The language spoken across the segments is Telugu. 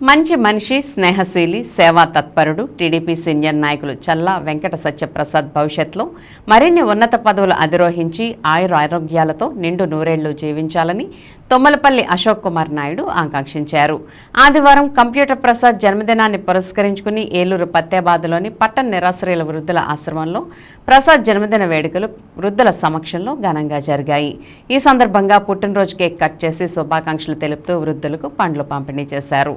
మంచి మనిషి స్నేహశీలి సేవా తత్పరుడు టీడీపీ సీనియర్ నాయకులు చల్లా వెంకట సత్యప్రసాద్ భవిష్యత్లో మరిన్ని ఉన్నత పదవులు అధిరోహించి ఆయుర ఆరోగ్యాలతో నిండు నూరేళ్ళు జీవించాలని తొమ్మలపల్లి అశోక్ కుమార్ నాయుడు ఆకాంక్షించారు. ఆదివారం కంప్యూటర్ ప్రసాద్ జన్మదినాన్ని పురస్కరించుకుని ఏలూరు పత్తేబాదులోని పట్టణ నిరాశ్రయుల వృద్ధుల ఆశ్రమంలో ప్రసాద్ జన్మదిన వేడుకలు వృద్ధుల సమక్షంలో ఘనంగా జరిగాయి. ఈ సందర్భంగా పుట్టినరోజు కేక్ కట్ చేసి శుభాకాంక్షలు తెలుపుతూ వృద్ధులకు పండ్లు పంపిణీ చేశారు.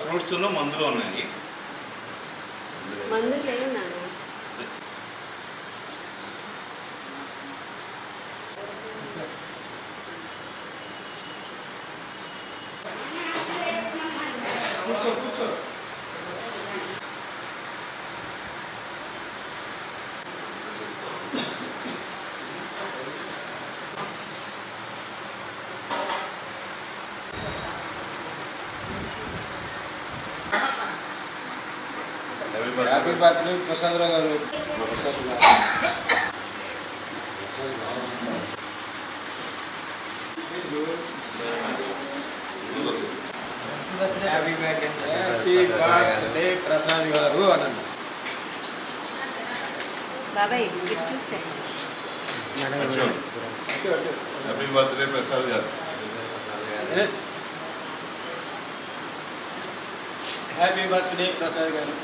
ఫ్రూట్స్ మందులు ఉన్నాయి. మందు లేదు కూర్చో కూర్చో. హ్యాపీ బర్త్డే ప్రసాదరావు గారు ప్రసాద్ గారు హ్యాపీ బర్త్డే ప్రసాద్ గారు అనండి బాబాయ్ ఇటు చూసే హ్యాపీ బర్త్డే ప్రసాద్ గారు హ్యాపీ బర్త్డే ప్రసాద్ గారు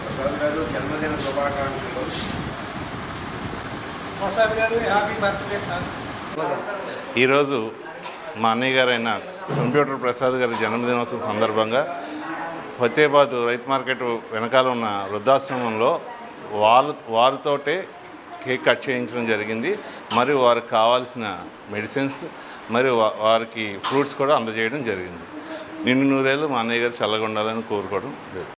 ప్రసాద్ గారు జన్మదిన శుభాకాంక్షలు. ప్రసాద్ గారు హ్యాపీ బర్త్డే సార్ ఈరోజు మా అన్నయ్య గారైన కంప్యూటర్ ప్రసాద్ గారి జన్మదినోత్సవం సందర్భంగా ఫతేబాద్ రైతు మార్కెట్ వెనకాల ఉన్న వృద్ధాశ్రమంలో వాళ్ళ వారితోటే కేక్ కట్ చేయించడం జరిగింది. మరియు వారికి కావాల్సిన మెడిసిన్స్ మరియు వారికి ఫ్రూట్స్ కూడా అందజేయడం జరిగింది. నిన్ను నూరేళ్ళు మా అన్నయ్య గారు చల్లగా ఉండాలని కోరుకోవడం లేదు.